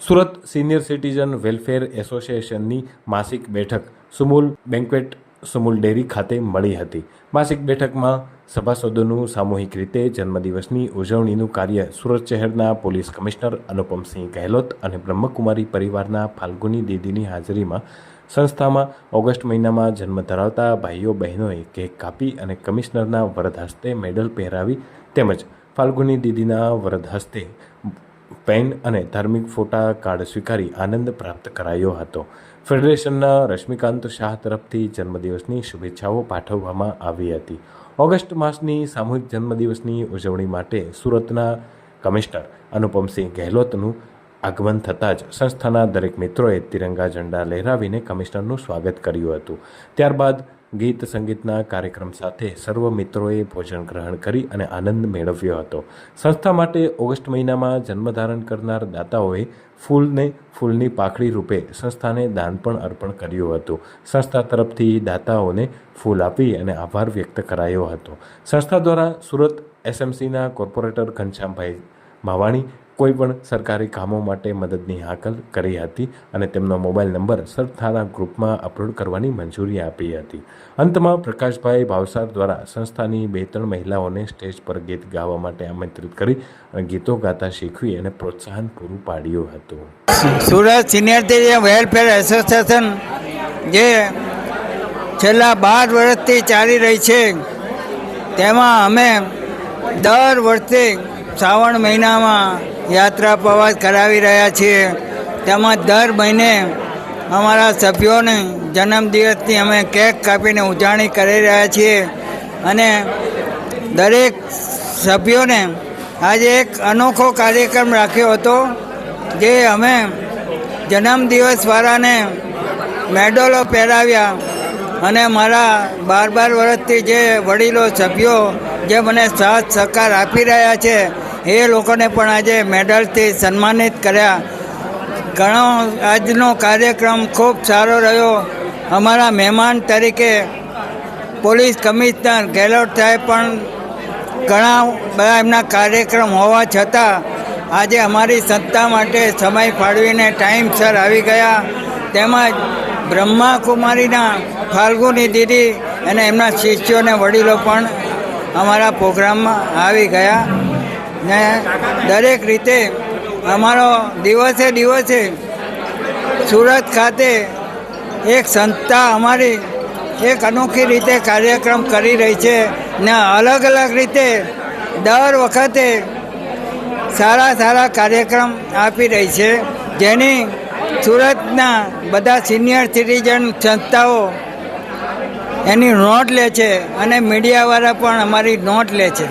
Surat senior citizen welfare એસોસિએશનની માસિક બેઠક સુમુલ બેન્ક્વેટ સુમુલ ડેરી ખાતે મળી હતી. માસિક બેઠકમાં સભાસદોનું સામૂહિક રીતે જન્મદિવસની ઉજવણીનું કાર્ય સુરત શહેરના પોલીસ કમિશનર અનુપમસિંહ ગહેલોત અને બ્રહ્મકુમારી પરિવારના ફાલ્ગુની દીદીની હાજરીમાં સંસ્થામાં ઓગસ્ટ મહિનામાં જન્મ ધરાવતા ભાઈઓ બહેનોએ કેક કાપી અને કમિશનરના વરદ હસ્તે મેડલ પહેરાવી તેમજ ફાલ્ગુની દીદીના વરદ હસ્તે પેન અને ધાર્મિક ફોટા કાર્ડ સ્વીકારી આનંદ પ્રાપ્ત કરાયો હતો. ફેડરેશનના રશ્મિકાંત શાહ તરફથી જન્મદિવસની શુભેચ્છાઓ પાઠવવામાં આવી હતી. ઓગસ્ટ માસની સામૂહિક જન્મદિવસની ઉજવણી માટે સુરતના કમિશનર અનુપમસિંહ ગહેલોતનું આગમન થતાં જ સંસ્થાના દરેક મિત્રોએ તિરંગા ઝંડા લહેરાવીને કમિશનરનું સ્વાગત કર્યું હતું. ત્યારબાદ ગીત સંગીતના કાર્યક્રમ સાથે સર્વ મિત્રોએ ભોજન ગ્રહણ કરી અને આનંદ મેળવ્યો હતો. સંસ્થા માટે ઓગસ્ટ મહિનામાં જન્મધારણ કરનાર દાતાઓએ ફૂલને ફૂલની પાખડી રૂપે સંસ્થાને દાન પણ અર્પણ કર્યું હતું. સંસ્થા તરફથી દાતાઓને ફૂલ આપી અને આભાર વ્યક્ત કરાયો હતો. સંસ્થા દ્વારા સુરત એસએમસીના કોર્પોરેટર ઘનશ્યામભાઈ માવાણી કોઈ પણ સરકારી કામો માટે મદદની હાકલ કરી હતી અને તેમનો મોબાઈલ નંબર સરથાના ગ્રુપમાં અપલોડ કરવાની મંજૂરી આપી હતી. અંતમાં પ્રકાશભાઈ ભાવસાર દ્વારા સંસ્થાની બે ત્રણ મહિલાઓને સ્ટેજ પર ગીત ગાવા માટે આમંત્રિત કરી અને ગીતો ગાતા શીખવી અને પ્રોત્સાહન પૂરું પાડ્યું હતું. સુરત સિનિયર વેલફેર એસોસિએશન જે છેલ્લા બાર વર્ષથી ચાલી રહી છે, તેમાં અમે દર વર્ષે શ્રાવણ મહિનામાં યાત્રા પ્રવાસ કરાવી રહ્યા છીએ. તેમાં દર મહિને અમારા સભ્યોને જન્મદિવસની અમે કેક કાપીને ઉજવણી કરી રહ્યા છીએ અને દરેક સભ્યોને આજે એક અનોખો કાર્યક્રમ રાખ્યો હતો, જે અમે જન્મદિવસવાળાને મેડલો પહેરાવ્યા. અને મારા બાર બાર વર્ષથી જે વડીલો સભ્યો જે મને સાથ સહકાર આપી રહ્યા છે, એ લોકોને પણ આજે મેડલથી સન્માનિત કર્યા. ઘણો આજનો કાર્યક્રમ ખૂબ સારો રહ્યો. અમારા મહેમાન તરીકે પોલીસ કમિશનર ગેહલોત સાહેબ પણ ઘણા બધા એમના કાર્યક્રમ હોવા છતાં આજે અમારી સંસ્થા માટે સમય ફાળવીને ટાઈમસર આવી ગયા. તેમજ બ્રહ્મા કુમારીના ફાલ્ગુની દીદી અને એમના શિષ્યોને વડીલો પણ અમારા પ્રોગ્રામમાં આવી ગયા. ને દરેક રીતે અમારો દિવસે દિવસે સુરત ખાતે એક સંસ્થા અમારી એક અનોખી રીતે કાર્યક્રમ કરી રહી છે ને અલગ અલગ રીતે દર વખતે સારા સારા કાર્યક્રમ આપી રહી છે. જેની સુરતના બધા સિનિયર સિટીઝન સંસ્થાઓ એની નોટ લે છે અને મીડિયાવાળા પણ અમારી નોટ લે છે.